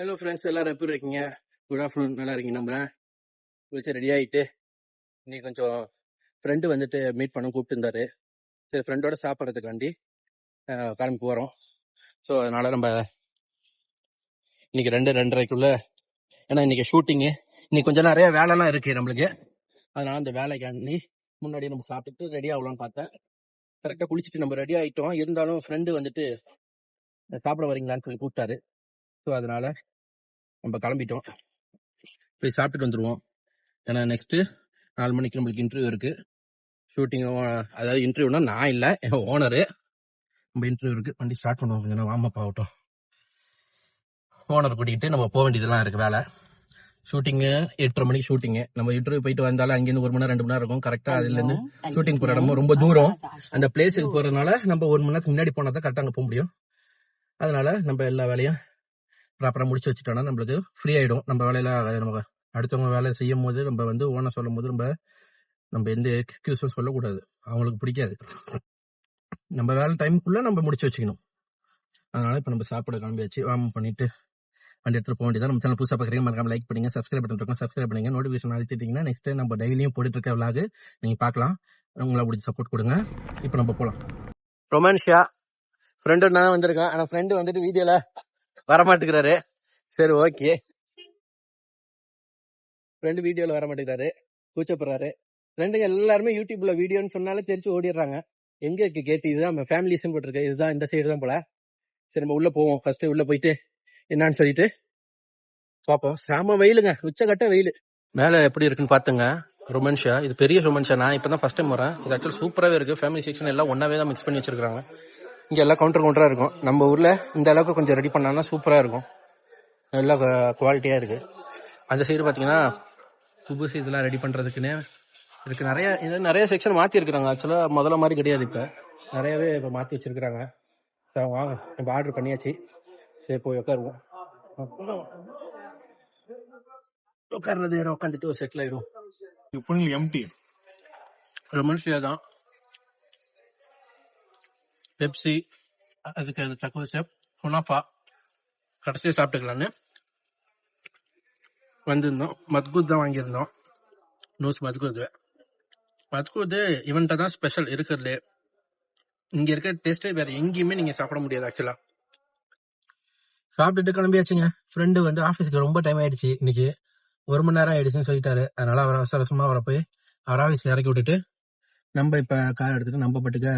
Hello friends எல்லாரும் எப்படி இருக்கீங்க? குட் ஆஃப்டர்நூன் நல்லா இருக்கீங்க நம்புறேன். குளிச்சு ரெடி ஆகிட்டு இன்னைக்கு கொஞ்சம் ஃப்ரெண்டு வந்துட்டு மீட் பண்ண கூப்பிட்டுருந்தாரு. சரி ஃப்ரெண்டோட சாப்பிட்றதுக்காண்டி கிளம்பி போகிறோம் ஸோ அதனால் நம்ம இன்னைக்கு ரெண்டு ரெண்டரைக்குள்ள ஏன்னா இன்னைக்கு ஷூட்டிங்கு இன்னைக்கு கொஞ்சம் நிறைய வேலைலாம் இருக்கு நம்மளுக்கு. அதனால அந்த வேலைக்காண்டி முன்னாடி நம்ம சாப்பிட்டுட்டு ரெடி ஆகலாம்னு பார்த்தேன். கரெக்டாக குளிச்சுட்டு நம்ம ரெடி ஆகிட்டோம் இருந்தாலும் ஃப்ரெண்டு வந்துட்டு சாப்பிட வரீங்களான்னு சொல்லி கூப்பிட்டாரு. ஸோ அதனால நம்ம கிளம்பிட்டோம். போய் சாப்பிட்டுட்டு வந்துருவோம். ஏன்னா நெக்ஸ்ட் நாலு மணிக்கு நம்மளுக்கு இன்டர்வியூ இருக்கு. ஷூட்டிங் அதாவது இன்டர்வியூனா நான் இல்லை என் ஓனரு நம்ம இன்டர்வியூ இருக்கு. வண்டி ஸ்டார்ட் பண்ணுவோம். கொஞ்சம் வார்ம் அப் ஆகட்டும். ஓனர் கூட்டிகிட்டு நம்ம போக வேண்டியதெல்லாம் இருக்கு வேலை. ஷூட்டிங்கு எட்டரை மணிக்கு ஷூட்டிங்கு நம்ம இன்டர்வியூ போயிட்டு வந்தாலும் அங்கேருந்து ஒரு மணி நேரம் ரெண்டு மணி நேரம் இருக்கும். கரெக்டாக அதுலேருந்து ஷூட்டிங் போகிற இடமும் ரொம்ப தூரம். அந்த பிளேஸுக்கு போகிறதுனால நம்ம ஒரு மணி நேரத்துக்கு முன்னாடி போனால் தான் கரெக்டாக அங்கே போக முடியும். அதனால நம்ம எல்லா வேலையும் ப்ராப்பராக முடிச்சு வச்சுட்டோம்னா நம்மளுக்கு ஃப்ரீ ஆகிடும் நம்ம வேலையில் நம்ம அடுத்தவங்க வேலை செய்யும் போது நம்ம வந்து ஓனர் சொல்லும் போது நம்ம நம்ம எந்த எக்ஸ்கியூஸும் சொல்லக்கூடாது. அவங்களுக்கு பிடிக்காது. நம்ம வேலை டைமுக்குள்ளே நம்ம முடிச்சு வச்சுக்கணும். அதனால் இப்போ நம்ம சாப்பிட கிளம்பியாச்சு. வார்ம் பண்ணிட்டு வண்டி எடுத்துட்டு போக வேண்டியதான் நம்ம சேனல் புதுசாக பார்க்குறீங்க மறக்காம லைக் பண்ணுங்க சப்ஸ்கிரைப் பட்டன் இருக்கும். சப்ஸ்கிரைப் பண்ணுங்க. நோட்டிஃபிகேஷன் அழுத்திட்டீங்கன்னா நெக்ஸ்ட் நம்ம டெய்லியும் போட்டுட்டு இருக்க விளாக் நீங்கள் பார்க்கலாம். உங்களை பிடிச்ச சப்போர்ட் கொடுங்க. இப்போ நம்ம போகலாம் ரொமான்ஷியா. ஃப்ரெண்டு நான் வந்திருக்கேன். ஆனால் ஃப்ரெண்டு வந்துட்டு வீடியோவில் வரமாட்டேங்கிறாரு. சரி ஓகே. ஃப்ரெண்டு வீடியோல வர மாட்டேங்கிறாரு கூச்சப்படுறாரு. ஃப்ரெண்டுங்க எல்லாருமே யூடியூப்ல வீடியோன்னு சொன்னாலே தெரிச்சு ஓடிடுறாங்க. எங்க இருக்கு கேட்டு இதுதான் நம்ம ஃபேமிலிஸ்ன்னு போட்டிருக்கு. இதுதான் இந்த சைடு தான் போல. சரி நம்ம உள்ள போவோம். ஃபர்ஸ்ட் உள்ள போயிட்டு என்னன்னு சொல்லிட்டு பார்ப்போம் செம வெயிலுங்க. உச்சக்கட்ட வெயில். மேல எப்படி இருக்குன்னு பாத்துங்க. ரொமன்ஷா. இது பெரிய ரொமன்ஷா. நான் இப்பதான் ஃபர்ஸ்ட் டைம் வரேன் இது ஆக்சுவல் சூப்பராகவே இருக்கு. ஃபேமிலி செக்ஷன் எல்லாம் ஒன்னாவே தான் மிக்ஸ் பண்ணி வச்சிருக்காங்க இங்க எல்லாம் கவுண்டர் கவுண்டரா இருக்கும். நம்ம ஊர்ல இந்த அளவுக்கு கொஞ்சம் ரெடி பண்ணாங்கன்னா சூப்பரா இருக்கும். நல்லா குவாலிட்டியா இருக்கு. அந்த சைடு பாத்தீங்கன்னா புதுசு இதெல்லாம் ரெடி பண்றதுக்குன்னு இருக்கு. நிறைய இது நிறைய செக்ஷன் மாத்தி இருக்கிறாங்க. ஆக்சுவலா முதல்ல மாதிரி கிடையாது இப்ப. நிறையவே இப்ப மாத்தி வச்சிருக்காங்க சரி, வாங்க. நம்ம ஆர்டர் பண்ணியாச்சு. சரி போய் உட்காருவோம் உட்கார்றது இடம் உட்காந்துட்டு ஒரு செட்டில் ஆயிடும் funnel empty. ரொமன்ஷியா தான். பெப்சி அதுக்கு அந்த சக்கோ சேப் குனாஃபா கடைசியாக சாப்பிட்டுக்கலான்னு வந்திருந்தோம். மத்கூத் தான் வாங்கியிருந்தோம். நூஸ் மத்கூத். மத்கூத் இவன்ட்ட தான் ஸ்பெஷல் இருக்கிறதுலே இங்கே இருக்கிற டேஸ்ட்டே வேற எங்கேயுமே நீங்கள் சாப்பிட முடியாது ஆக்சுவலாக சாப்பிட்டுட்டு கிளம்பியாச்சுங்க. ஃப்ரெண்டு வந்து ஆஃபீஸ்க்கு ரொம்ப டைம் ஆயிடுச்சு இன்னைக்கு. ஒரு மணி நேரம் ஆயிடுச்சுன்னு சொல்லிட்டாரு. அதனால அவர் அவசரமாக அவரை போய் அவர் ஆஃபீஸில் இறக்கி விட்டுட்டு நம்ம இப்போ கார் எடுத்துட்டு நம்ம பட்டுக்க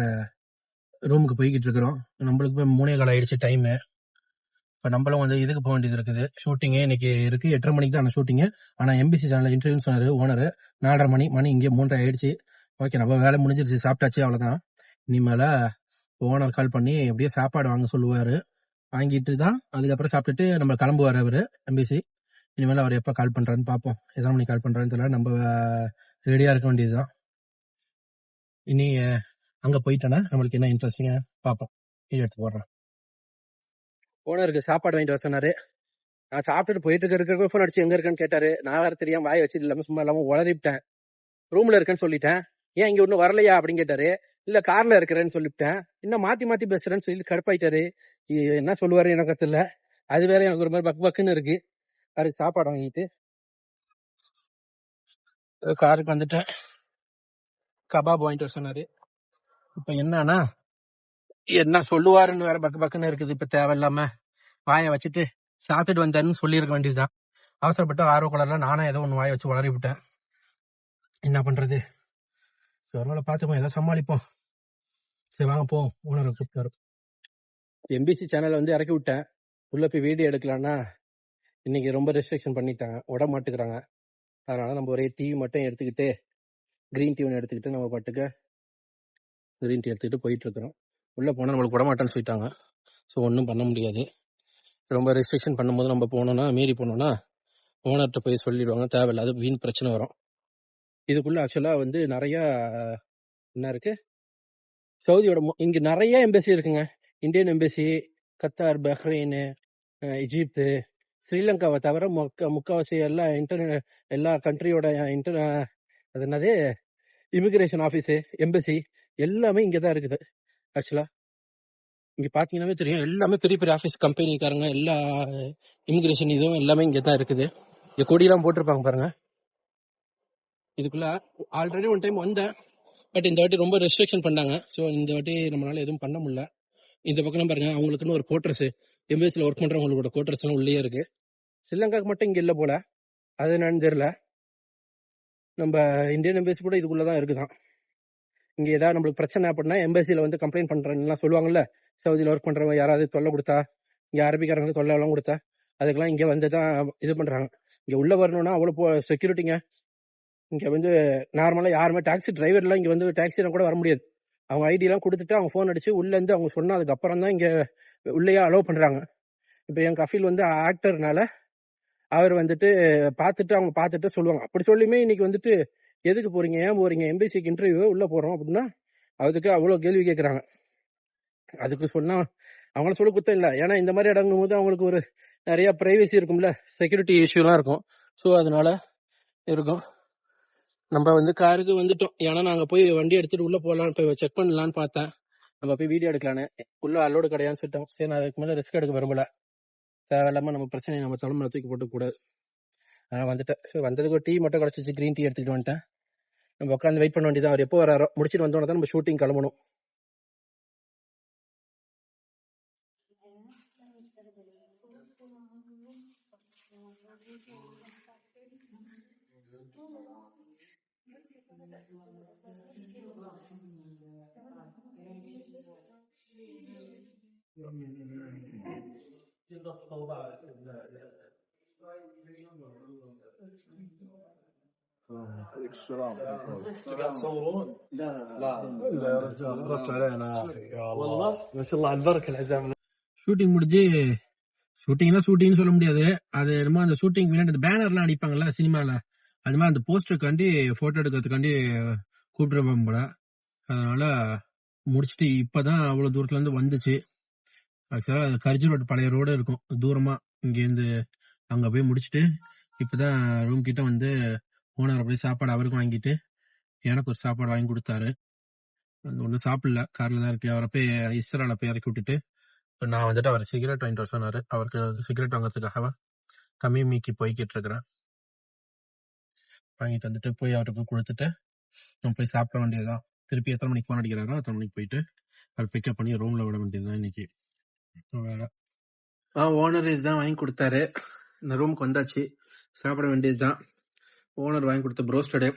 ரூமுக்கு போய்கிட்டு இருக்கிறோம் நம்மளுக்கு போய் மூணே கால் ஆயிடுச்சு டைமு இப்போ நம்மளும் வந்து இதுக்கு போக வேண்டியது இருக்குது. ஷூட்டிங்கே இன்னைக்கு இருக்கு. எட்டரை மணிக்கு தான் ஷூட்டிங்கு ஆனால் எம்பிசி சேனல் இன்டர்வியூ சொன்னார் ஓனர் நாலரை மணி மணி இங்கே மூன்றரை ஆயிடுச்சு. ஓகே நம்ம வேலை முடிஞ்சிருச்சு. சாப்பிட்டாச்சு அவ்வளோதான் இனிமேல ஓனர் கால் பண்ணி எப்படியோ சாப்பாடு வாங்க சொல்லுவார். வாங்கிட்டு தான் அதுக்கப்புறம் சாப்பிட்டுட்டு நம்ம கிளம்புவார் அவர் எம்பிசி இனிமேல் அவர் எப்போ கால் பண்ணுறான்னு பார்ப்போம். எத்தனை மணிக்கு கால் பண்ணுறான்னு தெரியல. நம்ம ரெடியாக இருக்க வேண்டியதுதான். இனி அங்க போயிட்டோன்னா நம்மளுக்கு என்ன இன்ட்ரெஸ்டிங்கா பார்ப்போம். வீடியோ எடுத்து போடுறேன். ஓனருக்கு சாப்பாடு வாங்கிட்டு வர சொன்னாரு. நான் சாப்பிட்டுட்டு போயிட்டு இருக்க இருக்க ஃபோன் அடிச்சு எங்க இருக்கேன்னு கேட்டாரு. நான் வேற தெரியாம வாய் வச்சு இல்லாம சும்மா இல்லாம உளறிவிட்டேன். ரூம்ல இருக்கேன்னு சொல்லிட்டேன். ஏன் இங்க ஒன்னும் வரலையா அப்படின்னு கேட்டாரு. இல்ல கார்ல இருக்கிறேன்னு சொல்லிவிட்டேன். இன்னும் மாத்தி மாத்தி பேசுறேன்னு சொல்லி கடுப்பாயிட்டாரு. என்ன சொல்லுவாரு எனக்கு தெரியல. அது வேற எனக்கு ஒரு மாதிரி பக் பக்குன்னு இருக்கு. அதுக்கு சாப்பாடு வாங்கிட்டு. காருக்கு வந்துட்டேன். கபாப் வாங்கிட்டு வர சொன்னாரு. இப்ப என்னன்னா? என்ன சொல்லுவாருன்னு வேற பக்கு பக்குன்னு இருக்குது. இப்ப தேவையில்லாம வாயை வச்சுட்டு சாப்பிட்டுட்டு வந்தாருன்னு சொல்லியிருக்க வேண்டியதுதான். அவசரப்பட்டு ஆர்வ குளர்ல நானும் ஏதோ ஒன்று வாயை வச்சு வளரி விட்டேன். என்ன பண்றது? வேளை பார்த்துப்போம். ஏதோ சமாளிப்போம். சரி வாங்க போவோம். ஓனரை கூப்பிட்டாரு எம்பிசி சேனலை வந்து இறக்கி விட்டேன். உள்ள போய் வீடியோ எடுக்கலான்னா இன்னைக்கு ரொம்ப ரெஸ்ட்ரிக்ஷன் பண்ணிட்டாங்க. விட மாட்டேங்கிறாங்க அதனால நம்ம ஒரே டீ மட்டும் எடுத்துக்கிட்டு கிரீன் டீ ஒன்று எடுத்துக்கிட்டு நம்ம பாட்டுக்க சரின்ட்டு எடுத்துக்கிட்டு போயிட்டுருக்குறோம். உள்ளே போனால் நம்மளுக்கு விட மாட்டேன்னு சொல்லிட்டாங்க. ஸோ ஒன்றும் பண்ண முடியாது. ரொம்ப ரெஸ்ட்ரிக்ஷன் பண்ணும்போது நம்ம போனோம்னா மீறி போனோம்னா ஓனர்கிட்ட போய் சொல்லிடுவாங்க. தேவையில்லாத வீண் பிரச்சனை வரும். இதுக்குள்ளே ஆக்சுவலாக வந்து நிறையா என்ன இருக்குது சவுதியோட இங்கே நிறைய எம்பசி இருக்குங்க. Indian embassy Qatar Bahrain Egypt ஸ்ரீலங்காவை தவிர முக்க முக்கால்வாசி எல்லா இன்டர் எல்லா கண்ட்ரியோட இன்டர் அது என்னது? இமிக்ரேஷன் ஆஃபீஸு எம்பசி எல்லாமே இங்கே தான் இருக்குது. ஆக்சுவலாக இங்கே பார்த்தீங்கன்னா தெரியும். எல்லாமே பெரிய பெரிய ஆஃபீஸ் கம்பெனிக்காரங்க எல்லா இமிக்ரேஷன் இதுவும் எல்லாமே இங்கே தான் இருக்குது. இங்கே கொடியெல்லாம் போட்டிருப்பாங்க பாருங்க. இதுக்குள்ள ஆல்ரெடி ஒன் டைம் வந்தேன். பட் இந்த வாட்டி ரொம்ப ரெஸ்ட்ரிக்ஷன் பண்ணாங்க. ஸோ இந்த வாட்டி நம்மளால எதுவும் பண்ண முடியல. இந்த பக்கம் பாருங்க அவங்களுக்குன்னு ஒரு கோட்ரஸ் எம்பிஎஸ்ல ஒர்க் பண்ணுறவங்களோட கோட்ரஸ் எல்லாம் உள்ளே இருக்கு. ஸ்ரீலங்காக்கு மட்டும் இங்கே இல்லை போல. அது என்னன்னு தெரியல. நம்ம இந்தியன் எம்பசி கூட இதுக்குள்ளே தான் இருக்குதான். இங்க ஏதாவது நம்மளுக்கு பிரச்சனை அப்படின்னா எம்பசியில வந்து கம்ப்ளைண்ட் பண்றேன்லாம் சொல்லுவாங்கல்ல. சவுதியில் ஒர்க் பண்றவங்க யாராவது தொல்லை கொடுத்தா இங்க அரபிக்காரங்களுக்கு தொல்லை எல்லாம் கொடுத்தா அதுக்கெல்லாம் இங்க வந்து தான் இது பண்றாங்க. இங்க உள்ள வரணும்னா அவ்வளோ செக்யூரிட்டிங்க இங்க வந்து நார்மலா யாருமே டாக்ஸி டிரைவர்லாம் இங்க வந்து டாக்ஸிலாம் கூட வர முடியாது. அவங்க ஐடி எல்லாம் கொடுத்துட்டு அவங்க ஃபோன் அடிச்சு உள்ள இருந்து அவங்க சொன்னதுக்கு அப்புறம் தான் இங்க உள்ளேயே அலோவ் பண்றாங்க. இப்போ என் கஃபீல் வந்து ஆக்டர்னால அவர் வந்துட்டு பார்த்துட்டு அவங்க பார்த்துட்டு சொல்லுவாங்க. அப்படி சொல்லியுமே இன்னைக்கு வந்துட்டு எதுக்கு போறீங்க? ஏன் போறீங்க? எம்பிசிக்கு இன்டர்வியூ உள்ள போறோம் அப்படின்னா அதுக்கு அவ்வளோ கேள்வி கேட்குறாங்க அதுக்கு சொன்னா அவங்கள சொல்ல குத்தம் இல்லை. ஏன்னா இந்த மாதிரி இடங்கும் போது அவங்களுக்கு ஒரு நிறைய பிரைவசி இருக்கும்ல. செக்யூரிட்டி இஷ்யூலாம் இருக்கும். ஸோ அதனால இருக்கும். நம்ம வந்து காருக்கு வந்துட்டோம். ஏன்னா நாங்கள் போய் வண்டி எடுத்துட்டு உள்ள போகலான்னு போய் செக் பண்ணலான்னு பார்த்தேன். நம்ம போய் வீடியோ எடுக்கலான்னு. உள்ள அலோடு கிடையாதுன்னு சொல்லிட்டோம். சரி நான் அதுக்கு மேலே ரிஸ்க் எடுக்க விரும்பல. தேவையில்லாமல் நம்ம பிரச்சனையை நம்ம தலைமையில தூக்கி போட்டுக்கூடாது நான் வந்துட்டேன். ஸோ வந்ததுக்கு ஒரு டீ மட்டும் கிடச்சிச்சு க்ரீன் டீ எடுத்துக்கிட்டு வந்துட்டேன். நம்ம உட்காந்து வெயிட் பண்ண வேண்டியதான் அவர் எப்போ வராரோ முடிச்சிட்டு வந்தோட தான் நம்ம ஷூட்டிங் கிளம்பணும். عليك السلام قاعد تصورون؟ لا لا يا رجال ضربت علينا يا اخي يا الله والله ما شاء الله على البركه الحزام ஷூட்டிங் முடிஞ்சு ஷூட்டிங்னா ஷூட்டிங்னு சொல்ல முடியாது அது என்னமோ அந்த ஷூட்டிங் விளையாட்டு அந்த பேனர்லாம் அடிப்பாங்கல்ல சினிமால அது மாதிரி அந்த போஸ்டருக்காண்டி போட்டோ எடுக்கிறதுக்காண்டி கூப்பிட்டுருப்பாங்க போல அதனால முடிச்சுட்டு இப்பதான் அவ்வளவு தூரத்துல இருந்து வந்துச்சு ஆக்சுவலா அது கரிஜி ரோடு பழைய ரோடு இருக்கும் தூரமா இங்கேருந்து அங்க போய் முடிச்சுட்டு இப்பதான் ரூம் கிட்ட வந்து ஓனர் அப்படியே சாப்பாடு அவருக்கும் வாங்கிட்டு எனக்கு ஒரு சாப்பாடு வாங்கி கொடுத்தாரு. அந்த ஒன்றும் சாப்பிடல. காரில் தான் இருக்கு. அவரை போய் இஸ்ரால போய் இறக்கி விட்டுட்டு இப்போ நான் வந்துட்டு அவர் சிகரெட் வாங்கிட்டு வர சொன்னார். அவருக்கு சிகரெட் வாங்குறதுக்காக தமிமிக்கு போய்கிட்டு இருக்கிறேன். வாங்கிட்டு வந்துட்டு போய் அவருக்கு கொடுத்துட்டு நம்ம போய் சாப்பிட வேண்டியதுதான். திருப்பி எத்தனை மணிக்கு போன அடிக்கிறாரோ அத்தனை மணிக்கு போயிட்டு அவர் பிக்கப் பண்ணி ரூம்ல விட வேண்டியதுதான் இன்னைக்கு. வேலை ஆ ஓனர் இதுதான் வாங்கி கொடுத்தாரு. இந்த ரூமுக்கு வந்தாச்சு. சாப்பிட வேண்டியதுதான். ஓனர் வாங்கி கொடுத்த ப்ரோஸ்டடு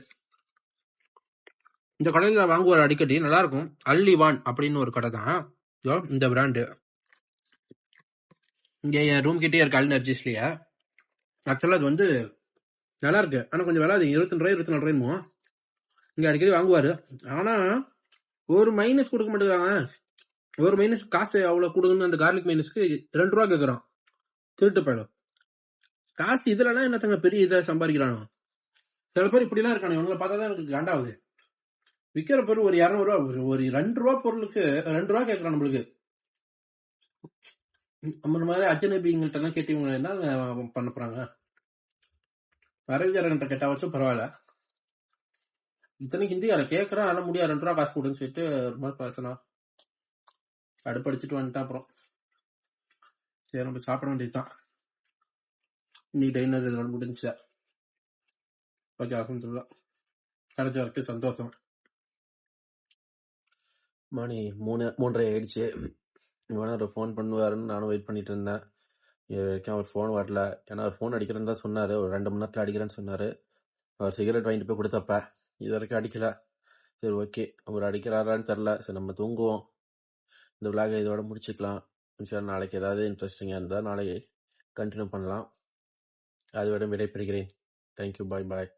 இந்த கடையில் வாங்குவார் அடிக்கடி நல்லா இருக்கும் அல்லிவான் அப்படின்னு ஒரு கடை தான். இந்த பிராண்டு இங்கே என் ரூம் கிட்டே இருக்கு அல் நர்ஜிஸ்லயே ஆக்சுவலாக அது வந்து நல்லா இருக்கு ஆனால் கொஞ்சம் விலை அதிகம். இருபத்தி ரூபாய் இருபத்தி நாலு ரூபாய்மோ இங்கே அடிக்கடி வாங்குவார். ஆனால் ஒரு மைனஸ் கொடுக்க மாட்டேங்கிறாங்க. ஒரு மைனஸ் காசு அவ்வளோ கொடுங்கன்னு அந்த கார்லிக் மைனஸ்க்கு ரெண்டு ரூபா கேட்குறான் திருட்டு போயிடும் காசு இதுலனா என்னத்தங்க பெரிய இதை சம்பாதிக்கிறானோ? சில பேர் இப்படிலாம் இருக்கானு இவங்களை பார்த்தா தான் எனக்கு காண்டாவது விற்கிற பொருள் ஒரு இரநூறுவா ஒரு ஒரு ரெண்டு ரூபா பொருளுக்கு ரெண்டு ரூபா கேட்கறான் நம்மளுக்கு. நம்ம மாதிரி அஜனபிங்கள்ட்ட எல்லாம் கேட்டு இவங்க என்ன பண்ண போறாங்க? வரவிஜாரன்ட்ட கேட்டா வச்சும் பரவாயில்ல. இத்தனைக்கு ஹிந்தியால கேட்கறான் ஆனா முடியாது. ரெண்டு ரூபா காசு கொடுன்னு சொல்லிட்டு ஒரு மாதிரி பேசணும் அடுப்படிச்சிட்டு வந்துட்டான் அப்புறம். சரி நம்ம சாப்பிட வேண்டியதுதான். இன்னைக்கு டைனர் இதோட முடிஞ்சா ஓகே அலமதுல்லா கிடைச்ச வரைக்கும் சந்தோஷம். மணி மூணு மூன்றரை ஆயிடுச்சு. இவனர் ஃபோன் பண்ணுவாருன்னு நானும் வெயிட் பண்ணிட்டு இருந்தேன் இது வரைக்கும் அவர் ஃபோன் வரல. ஏன்னா அவர் ஃபோன் அடிக்கிறேன்னு தான் சொன்னார். ஒரு ரெண்டு மணி நேரத்தில் அடிக்கிறேன்னு சொன்னார். அவர் சிகரெட் வாங்கிட்டு போய் கொடுத்தப்ப. இது வரைக்கும் அடிக்கல. சரி ஓகே அவர் அடிக்கிறாரான்னு தெரில. சரி நம்ம தூங்குவோம். இந்த விளாகை இதோட முடிச்சுக்கலாம். சரி நாளைக்கு ஏதாவது இன்ட்ரெஸ்டிங்காக இருந்தால் நாளைக்கு கண்டினியூ பண்ணலாம். அதோட விடைபெறுகிறேன். தேங்க்யூ பாய் பாய்